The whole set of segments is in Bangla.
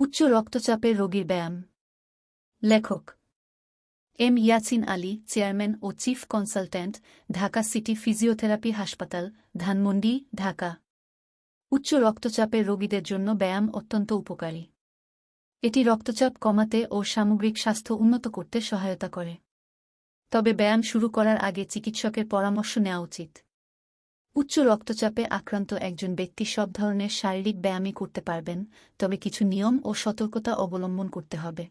উচ্চ রক্তচাপের রোগীর ব্যায়াম। লেখক এম ইয়াসিন আলী, চেয়ারম্যান ও chief consultant, Dhaka city physiotherapy হাসপাতাল, ধানমন্ডি, ঢাকা। উচ্চ রক্তচাপের রোগীদের জন্য ব্যায়াম অত্যন্ত উপকারী। এটি রক্তচাপ কমাতে ও সামগ্রিক স্বাস্থ্য উন্নত করতে সহায়তা করে। তবে ব্যায়াম শুরু করার আগে চিকিৎসকের পরামর্শ নেওয়া উচিত। উচ্চ রক্তচাপে আক্রান্ত একজন ব্যক্তি সব ধরনের শারীরিক ব্যায়ামই করতে পারবেন, তবে কিছু নিয়ম ও সতর্কতা অবলম্বন করতে হবে।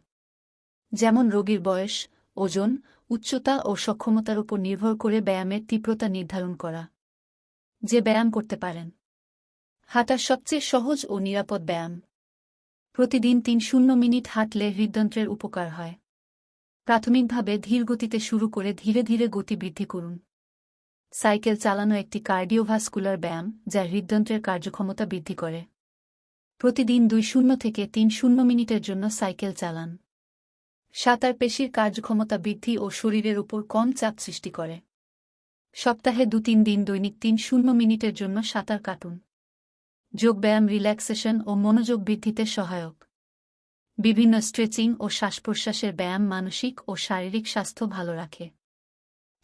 যেমন রোগীর বয়স, ওজন, উচ্চতা ও সক্ষমতার উপর নির্ভর করে ব্যায়ামের তীব্রতা নির্ধারণ করা। যে ব্যায়াম করতে পারেন। হাঁটা সবচেয়ে সহজ ও নিরাপদ ব্যায়াম। প্রতিদিন তিন শূন্য মিনিট হাঁটলে হৃদযন্ত্রের উপকার হয়। প্রাথমিকভাবে ধীর গতিতে শুরু করে ধীরে ধীরে গতি বৃদ্ধি করুন। সাইকেল চালানো একটি কার্ডিওভাস্কুলার ব্যায়াম, যা হৃদযন্ত্রের কার্যক্ষমতা বৃদ্ধি করে। প্রতিদিন দুই শূন্য থেকে তিন শূন্য মিনিটের জন্য সাইকেল চালান। সাঁতার পেশির কার্যক্ষমতা বৃদ্ধি ও শরীরের উপর কম চাপ সৃষ্টি করে। সপ্তাহে দু তিন দিন দৈনিক তিন শূন্য মিনিটের জন্য সাঁতার কাটুন। যোগব্যায়াম রিল্যাক্সেশন ও মনোযোগ বৃদ্ধিতে সহায়ক। বিভিন্ন স্ট্রেচিং ও শ্বাস প্রশ্বাসের ব্যায়াম মানসিক ও শারীরিক স্বাস্থ্য ভালো রাখে।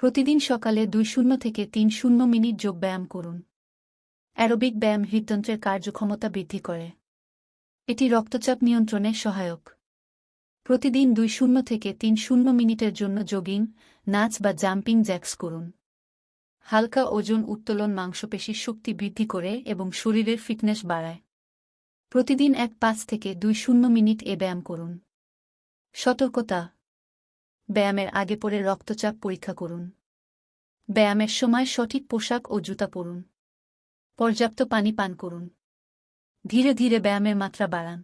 প্রতিদিন সকালে দুই শূন্য থেকে তিন শূন্য মিনিট যোগব্যায়াম করুন। অ্যারোবিক ব্যায়াম হৃদযন্ত্রের কার্যক্ষমতা বৃদ্ধি করে। এটি রক্তচাপ নিয়ন্ত্রণে সহায়ক। প্রতিদিন দুই শূন্য থেকে তিন শূন্য মিনিটের জন্য জগিং, নাচ বা জাম্পিং জ্যাক্স করুন। হালকা ওজন উত্তোলন মাংসপেশির শক্তি বৃদ্ধি করে এবং শরীরের ফিটনেস বাড়ায়। প্রতিদিন এক পাঁচ থেকে দুই শূন্য মিনিট এ ব্যায়াম করুন। সতর্কতা ব্যায়ামের আগে পরে রক্তচাপ পরীক্ষা করুন। ব্যায়ামের সময় সঠিক পোশাক ও জুতা পরুন। পর্যাপ্ত পানি পান করুন। ধীরে ধীরে ব্যায়ামের মাত্রা বাড়ান।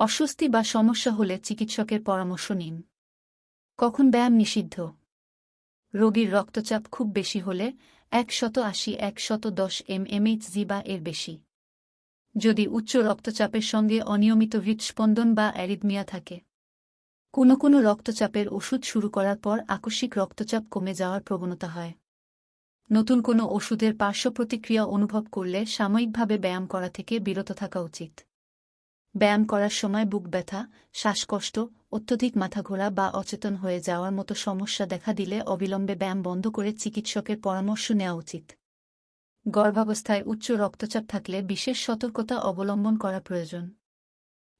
অস্বস্তি বা সমস্যা হলে চিকিৎসকের পরামর্শ নিন। কখন ব্যায়াম নিষিদ্ধ? রোগীর রক্তচাপ খুব বেশি হলে একশত আশি, একশত দশ এম এমএমএইচজি বা এর বেশি। যদি উচ্চ রক্তচাপের সঙ্গে অনিয়মিত হৃৎস্পন্দন বা অ্যারিদমিয়া থাকে। কোনো কোনো রক্তচাপের ওষুধ শুরু করার পর আকস্মিক রক্তচাপ কমে যাওয়ার প্রবণতা হয়। নতুন কোনো ওষুধের পার্শ্ব প্রতিক্রিয়া অনুভব করলে সাময়িকভাবে ব্যায়াম করা থেকে বিরত থাকা উচিত। ব্যায়াম করার সময় বুক ব্যথা, শ্বাসকষ্ট, অত্যধিক মাথা ঘোরা বা অচেতন হয়ে যাওয়ার মতো সমস্যা দেখা দিলে অবিলম্বে ব্যায়াম বন্ধ করে চিকিৎসকের পরামর্শ নেওয়া উচিত। গর্ভাবস্থায় উচ্চ রক্তচাপ থাকলে বিশেষ সতর্কতা অবলম্বন করা প্রয়োজন।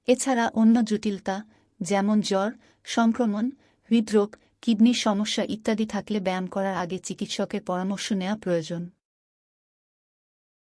এছাড়া অন্য জটিলতা যেমন জ্বর, সংক্রমণ, হৃদরোগ, কিডনির সমস্যা ইত্যাদি থাকলে ব্যায়াম করার আগে চিকিৎসকের পরামর্শ নেওয়া প্রয়োজন।